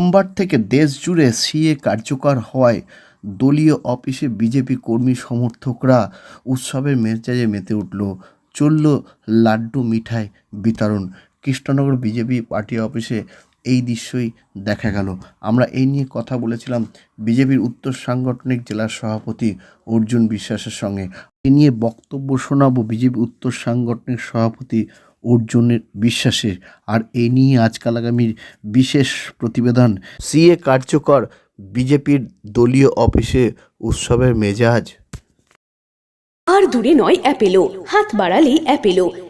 সোমবার থেকে দেশ জুড়ে সিএ কার্যকর হওয়ায় দলীয় অফিসে বিজেপি কর্মী সমর্থকরা উৎসবের মেজাজে মেতে উঠল। চলল লাড্ডু মিঠাই বিতরণ। কৃষ্ণনগর বিজেপি পার্টি অফিসে এই দৃশ্যই দেখা গেল। আমরা এই নিয়ে কথা বলেছিলাম বিজেপির উত্তর সাংগঠনিক জেলার সভাপতি অর্জুন বিশ্বাসের সঙ্গে। এ নিয়ে বক্তব্য শোনাবো বিজেপি উত্তর সাংগঠনিক সভাপতি অর্জুনের বিশ্বাসের। আর এ নিয়ে আজকাল আগামীর বিশেষ প্রতিবেদন। সিএ কার্যকর বিজেপির দলীয় অফিসে উৎসবের মেজাজ। আর দূরে নয় অ্যাপেলো। হাত বাড়ালেই Apollo.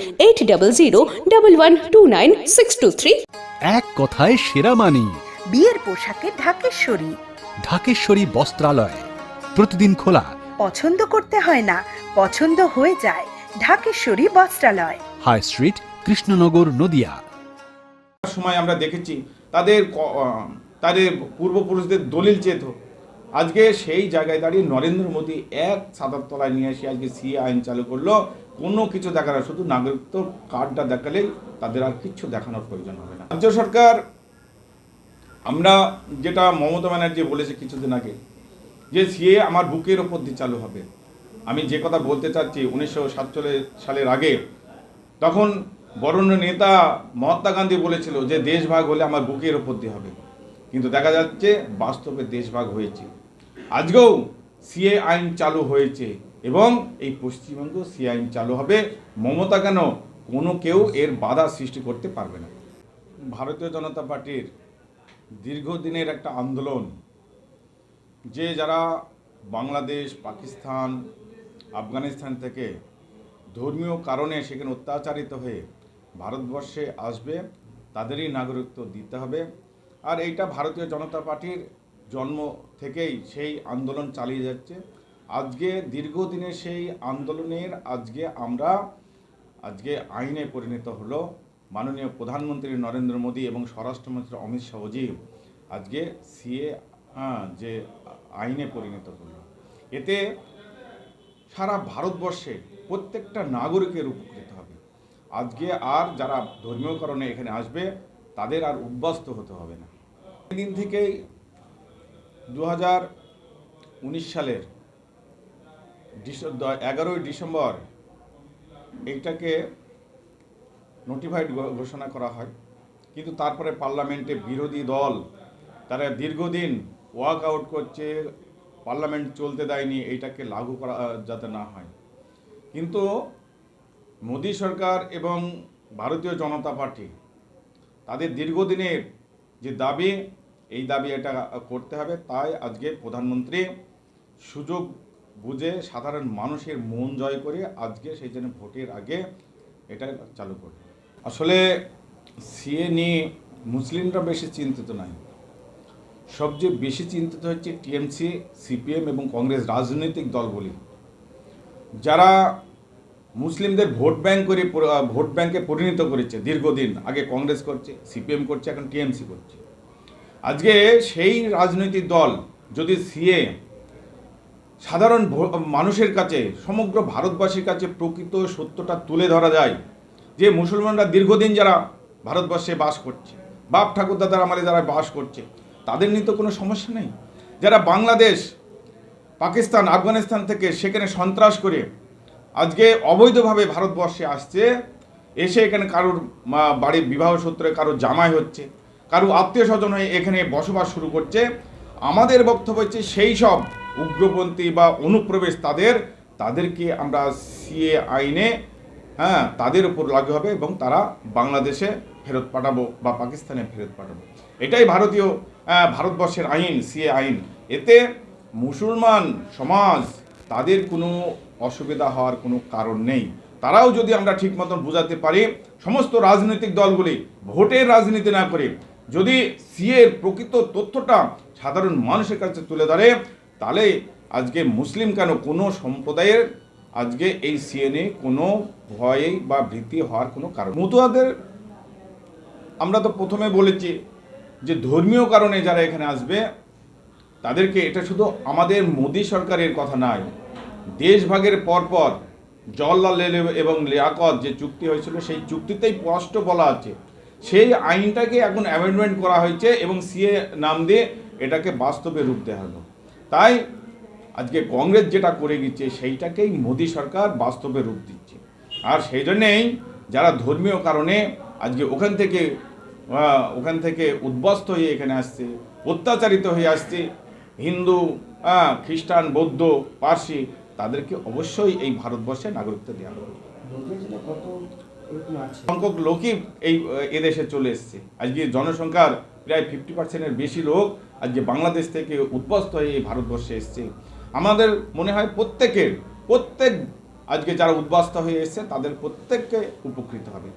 Eight double zero double one two nine six two three এক কথায় সেরা মানি। বিয়ের পোশাকে ঢাকেশ্বরী। ঢাকেশ্বরী বস্ত্রালয়। প্রতিদিন খোলা। পছন্দ করতে হয় না পছন্দ হয়ে যায় ঢাকেশ্বরী বস্ত্রালয়। High street Krishnanagar Nadia. সময় আমরা দেখেছি তাদের তাদের পূর্বপুরুষদের দলিল চেত আজকে সেই জায়গায় দাঁড়িয়ে নরেন্দ্র মোদী এক সাদার তলায় নিয়ে এসে আজকে সিএ আইন চালু করল। কোনো কিছু দেখা না, শুধু নাগরিকত্ব কার্ডটা দেখালেই তাদের আর কিচ্ছু দেখানোর প্রয়োজন হবে না। রাজ্য সরকার, আমরা যেটা মমতা ব্যানার্জি বলেছে কিছুদিন আগে, যে সিএ আমার বুকের ওপর দিয়ে চালু হবে। আমি যে কথা বলতে চাচ্ছি, উনিশশো সাতচল্লিশ সালের আগে, তখন বরণ্য নেতা মহাত্মা গান্ধী বলেছিল যে দেশভাগ হলে আমার বুকের ওপর দিয়ে হবে। কিন্তু দেখা যাচ্ছে বাস্তবে দেশভাগ হয়েছে। আজকেও সিএ আইন চালু হয়েছে। এবং এই পশ্চিমবঙ্গ আইন চালু হবে। মমতা কেন কোনো কেউ এর বাধা সৃষ্টি করতে পারবে না? ভারতীয় জনতা পার্টির দীর্ঘদিনের একটা আন্দোলন, যে যারা বাংলাদেশ, পাকিস্তান, আফগানিস্তান থেকে ধর্মীয় কারণে সেখানে অত্যাচারিত হয়ে ভারতবর্ষে আসবে, তাদেরই নাগরিকত্ব দিতে হবে। আর এইটা ভারতীয় জনতা পার্টির জন্ম থেকেই সেই আন্দোলন চালিয়ে যাচ্ছে। আজকে দীর্ঘদিনের সেই আন্দোলনের আজকে আমরা, আজকে আইনে পরিণত হলো মাননীয় প্রধানমন্ত্রী নরেন্দ্র মোদী এবং স্বরাষ্ট্রমন্ত্রী অমিত শাহজি আজকে সিএ যে আইনে পরিণত করল এতে সারা ভারতবর্ষে প্রত্যেকটা নাগরিকের উপকৃত হবে। আজকে আর যারা ধর্মীয় কারণে এখানে আসবে, তাদের আর উদ্বাস্ত হতে হবে না। দিন থেকেই দু সালের এগারোই ডিসেম্বর এইটাকে নোটিফাইড ঘোষণা করা হয়। কিন্তু তারপরে পার্লামেন্টে বিরোধী দল, তারা দীর্ঘদিন ওয়াক আউট করছে, পার্লামেন্ট চলতে দেয়নি, এইটাকে লাগু করা যাতে না হয়। কিন্তু মোদী সরকার এবং ভারতীয় জনতা পার্টি, তাদের দীর্ঘদিনের যে দাবি, এই দাবি এটা করতে হবে। তাই আজকে প্রধানমন্ত্রী সুযোগ বুঝে সাধারণ মানুষের মন জয় করে আজকে সেই জন্য ভোটের আগে এটা চালু করবে আসলে সিএ নিয়ে মুসলিমরা বেশি চিন্তিত নাই সবচেয়ে বেশি চিন্তিত হচ্ছে টিএমসি, সিপিএম এবং কংগ্রেস রাজনৈতিক দলগুলি। যারা মুসলিমদের ভোট ব্যাংক করে ভোট ব্যাংকে পরিণত করেছে দীর্ঘদিন, আগে কংগ্রেস করছে, সিপিএম করছে, এখন টিএমসি করছে। আজকে সেই রাজনৈতিক দল, যদি সিএ সাধারণ মানুষের কাছে, সমগ্র ভারতবাসীর কাছে প্রকৃত সত্যটা তুলে ধরা যায় যে মুসলমানরা দীর্ঘদিন যারা ভারতবর্ষে বাস করছে, বাপ ঠাকুর দাদার আমলে যারা বাস করছে, তাদের নিয়ে তো কোনো সমস্যা নেই। যারা বাংলাদেশ, পাকিস্তান, আফগানিস্তান থেকে সেখানে সন্ত্রাস করে আজকে অবৈধভাবে ভারতবর্ষে আসছে, এসে এখানে কারোর বাড়ির বিবাহ সূত্রে কারোর জামাই হচ্ছে কারও আত্মীয় স্বজন হয়ে এখানে বসবাস শুরু করছে, আমাদের বক্তব্য হচ্ছে সেই সব উগ্রপন্থী বা অনুপ্রবেশ তাদের, তাদেরকে আমরা সিএ আইনে হ্যাঁ তাদের উপর লাগু হবে এবং তারা বাংলাদেশে ফেরত পাঠাবো বা পাকিস্তানে ফেরত পাঠাবো। এটাই ভারতীয় ভারতবর্ষের আইন, সিএ আইন। এতে মুসলমান সমাজ, তাদের কোনো অসুবিধা হওয়ার কোনো কারণ নেই। তারাও যদি আমরা ঠিক মতন বোঝাতে পারি, সমস্ত রাজনৈতিক দলগুলি ভোটের রাজনীতি না করে যদি সিএর প্রকৃত তথ্যটা সাধারণ মানুষের কাছে তুলে ধরে তাহলে আজকে মুসলিম কেন? কোনো সম্প্রদায়ের আজকে এই সিএনএ কোনো ভয়ে বা ভীতি হওয়ার কোনো কারণ মতুয়াদের আমরা তো প্রথমে বলেছি যে ধর্মীয় কারণে যারা এখানে আসবে, তাদেরকে এটা শুধু আমাদের মোদী সরকারের কথা নয়, দেশভাগের পরপর জওয়াহরলাল এবং লিয়াকত যে চুক্তি হয়েছিল, সেই চুক্তিতেই স্পষ্ট বলা আছে। সেই আইনটাকে এখন অ্যামেন্ডমেন্ট করা হয়েছে এবং সিএ নাম দিয়ে এটাকে বাস্তবে রূপ দেওয়া হলো তাই আজকে কংগ্রেস যেটা করে গেছে সেইটাকেই মোদী সরকার বাস্তবে রূপ দিচ্ছে। আর সেই জন্যেই যারা ধর্মীয় কারণে আজকে ওখান থেকে ওখান থেকে উদ্বস্ত হয়ে এখানে আসছে অত্যাচারিত হয়ে আসছে হিন্দু খ্রিস্টান বৌদ্ধ পার্সি তাদেরকে অবশ্যই এই ভারতবর্ষে নাগরিকত্ব দেওয়া হবে। সংখ্যক লোকই এই এদেশে চলে এসছে। আজকে জনসংখ্যার প্রায় ফিফটি পার্সেন্টের বেশি লোক আজ যে বাংলাদেশ থেকে উদ্বস্ত হয়ে এই ভারতবর্ষে এসছে। আমাদের মনে হয় প্রত্যেকের, প্রত্যেক আজকে যারা উদ্বাস্ত হয়ে এসছে, তাদের প্রত্যেককে উপকৃত হবে।